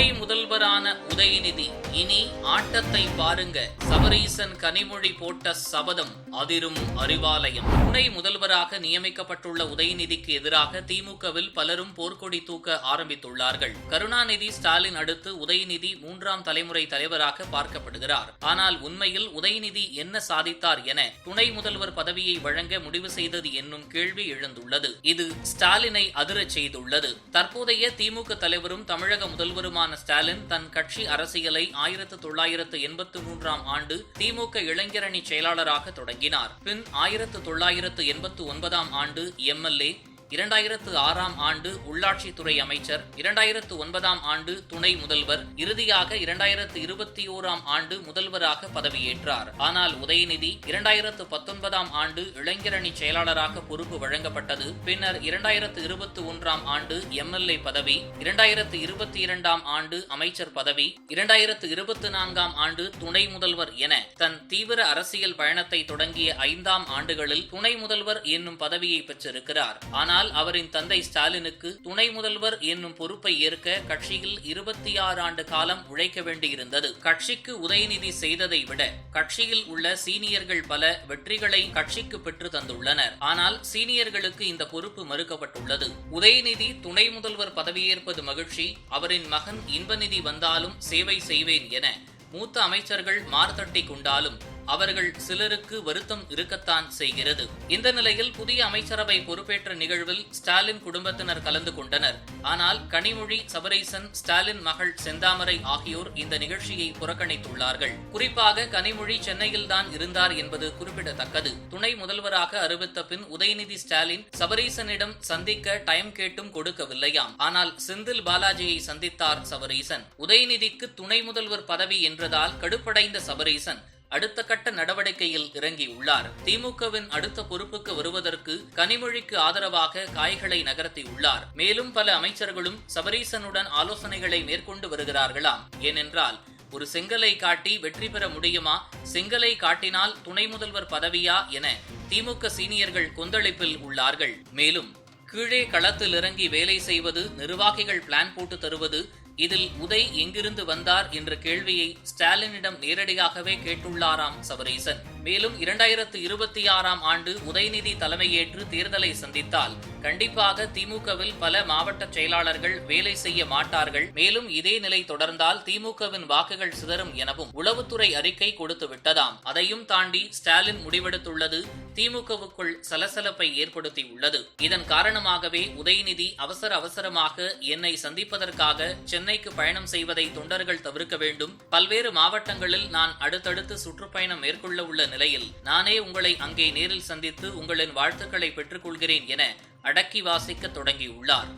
துணை முதல்வரான உதயநிதி இனி ஆட்டத்தை பாருங்க. சபரீசன் கனிமொழி போட்ட சபதம் அதிரும் அறிவாலயம். துணை முதல்வராக நியமிக்கப்பட்டுள்ள உதயநிதிக்கு எதிராக திமுகவில் பலரும் போர்க்கொடி தூக்க ஆரம்பித்துள்ளார்கள். கருணாநிதி ஸ்டாலின் அடுத்து உதயநிதி மூன்றாம் தலைமுறை தலைவராக பார்க்கப்படுகிறார். ஆனால் உண்மையில் உதயநிதி என்ன சாதித்தார் என துணை முதல்வர் பதவியை வழங்க முடிவு செய்தது என்னும் கேள்வி எழுந்துள்ளது. இது ஸ்டாலினை அதிரச் செய்துள்ளது. தற்போதைய திமுக தலைவரும் தமிழக முதல்வருமான ஸ்டாலின் தன் கட்சி அரசியலை ஆயிரத்து தொள்ளாயிரத்து எண்பத்து மூன்றாம் ஆண்டு திமுக இளைஞரணி செயலாளராக தொடங்கினார். பின் ஆயிரத்து தொள்ளாயிரத்து எண்பத்து ஒன்பதாம் ஆண்டு எம்எல்ஏ இரண்டாயிரத்து ஆறாம் ஆண்டு உள்ளாட்சித்துறை அமைச்சர் இரண்டாயிரத்து ஒன்பதாம் ஆண்டு துணை முதல்வர் இறுதியாக இரண்டாயிரத்து இருபத்தி ஓராம் ஆண்டு முதல்வராக பதவியேற்றார். ஆனால் உதயநிதி இரண்டாயிரத்து பத்தொன்பதாம் ஆண்டு இளைஞரணி செயலாளராக பொறுப்பு வழங்கப்பட்டது. பின்னர் இரண்டாயிரத்து இருபத்தி ஒன்றாம் ஆண்டு எம்எல்ஏ பதவி இரண்டாயிரத்து இருபத்தி இரண்டாம் ஆண்டு அமைச்சர் பதவி இரண்டாயிரத்து இருபத்தி நான்காம் ஆண்டு துணை முதல்வர் என தன் தீவிர அரசியல் பயணத்தை தொடங்கிய ஐந்தாம் ஆண்டுகளில் துணை முதல்வர் என்னும் பதவியை பெற்றிருக்கிறார். ஆனால் ஆனால் அவரின் தந்தை ஸ்டாலினுக்கு துணை முதல்வர் என்னும் பொறுப்பை ஏற்க கட்சியில் இருபத்தி ஆறு ஆண்டு காலம் உழைக்க வேண்டியிருந்தது. கட்சிக்கு உதயநிதி செய்ததை விட கட்சியில் உள்ள சீனியர்கள் பல வெற்றிகளை கட்சிக்கு பெற்று தந்துள்ளனர். ஆனால் சீனியர்களுக்கு இந்த பொறுப்பு மறுக்கப்பட்டுள்ளது. உதயநிதி துணை முதல்வர் பதவியேற்பது மகிழ்ச்சி அவரின் மகன் இன்பநிதி வந்தாலும் சேவை செய்வேன் என மூத்த அமைச்சர்கள் மார்த்தட்டி கொண்டாலும் அவர்கள் சிலருக்கு வருத்தம் இருக்கத்தான் செய்கிறது. இந்த நிலையில் புதிய அமைச்சரவை பொறுப்பேற்ற நிகழ்வில் ஸ்டாலின் குடும்பத்தினர் கலந்து கொண்டனர். ஆனால் கனிமொழி சபரீசன் ஸ்டாலின் மகள் செந்தாமரை ஆகியோர் இந்த நிகழ்ச்சியை புறக்கணித்துள்ளார்கள். குறிப்பாக கனிமொழி சென்னையில் தான் இருந்தார் என்பது குறிப்பிடத்தக்கது. துணை முதல்வராக அறிவித்த பின் உதயநிதி ஸ்டாலின் சபரீசனிடம் சந்திக்க டைம் கேட்டும் கொடுக்கவில்லையாம். ஆனால் செந்தில் பாலாஜியை சந்தித்தார் சபரீசன். உதயநிதிக்கு துணை முதல்வர் பதவி என்றதால் கடுப்படைந்த சபரீசன். அடுத்த கட்ட நடவடிக்கையில் இறங்கியுள்ளார் திமுகவின் அடுத்த பொறுப்புக்கு வருவதற்கு கனிமொழிக்கு ஆதரவாக காய்களை நகர்த்தியுள்ளார் மேலும் பல அமைச்சர்களும் சபரீசனுடன் ஆலோசனைகளை மேற்கொண்டு வருகிறார்களாம். ஏனென்றால் ஒரு செங்கலை காட்டி வெற்றி பெற முடியுமா? செங்கலை காட்டினால் துணை முதல்வர் பதவியா என திமுக சீனியர்கள் கொந்தளிப்பில் உள்ளார்கள். மேலும் கீழே களத்தில் இறங்கி வேலை செய்வது நிர்வாகிகள் பிளான் போட்டு தருவது இதில் உதய் எங்கிருந்து வந்தார் என்ற கேள்வியை ஸ்டாலினிடம் நேரடியாகவே கேட்டுள்ளாராம் சபரீசன். மேலும் இரண்டாயிரத்து இருபத்தி ஆறாம் ஆண்டு உதயநிதி தலைமையேற்று தேர்தலை சந்தித்தால் கண்டிப்பாக திமுகவில் பல மாவட்ட செயலாளர்கள் வேலை செய்ய மாட்டார்கள். மேலும் இதே நிலை தொடர்ந்தால் திமுகவின் வாக்குகள் சிதறும் எனவும் உளவுத்துறை அறிக்கை கொடுத்து விட்டதாம். அதையும் தாண்டி ஸ்டாலின் முடிவெடுத்துள்ளது. திமுகவுக்குள் சலசலப்பை ஏற்படுத்தியுள்ளது. இதன் காரணமாகவே உதயநிதி அவசர அவசரமாக என்னை சந்திப்பதற்காக சென்னைக்கு பயணம் செய்வதை தொண்டர்கள் தவிர்க்க வேண்டும். பல்வேறு மாவட்டங்களில் நான் அடுத்தடுத்து சுற்றுப்பயணம் மேற்கொள்ள உள்ள நிலையில் நானே உங்களை அங்கே நேரில் சந்தித்து உங்களின் வாழ்த்துக்களை பெற்றுக்கொள்கிறேன் என அடக்கி வாசிக்க தொடங்கியுள்ளார்.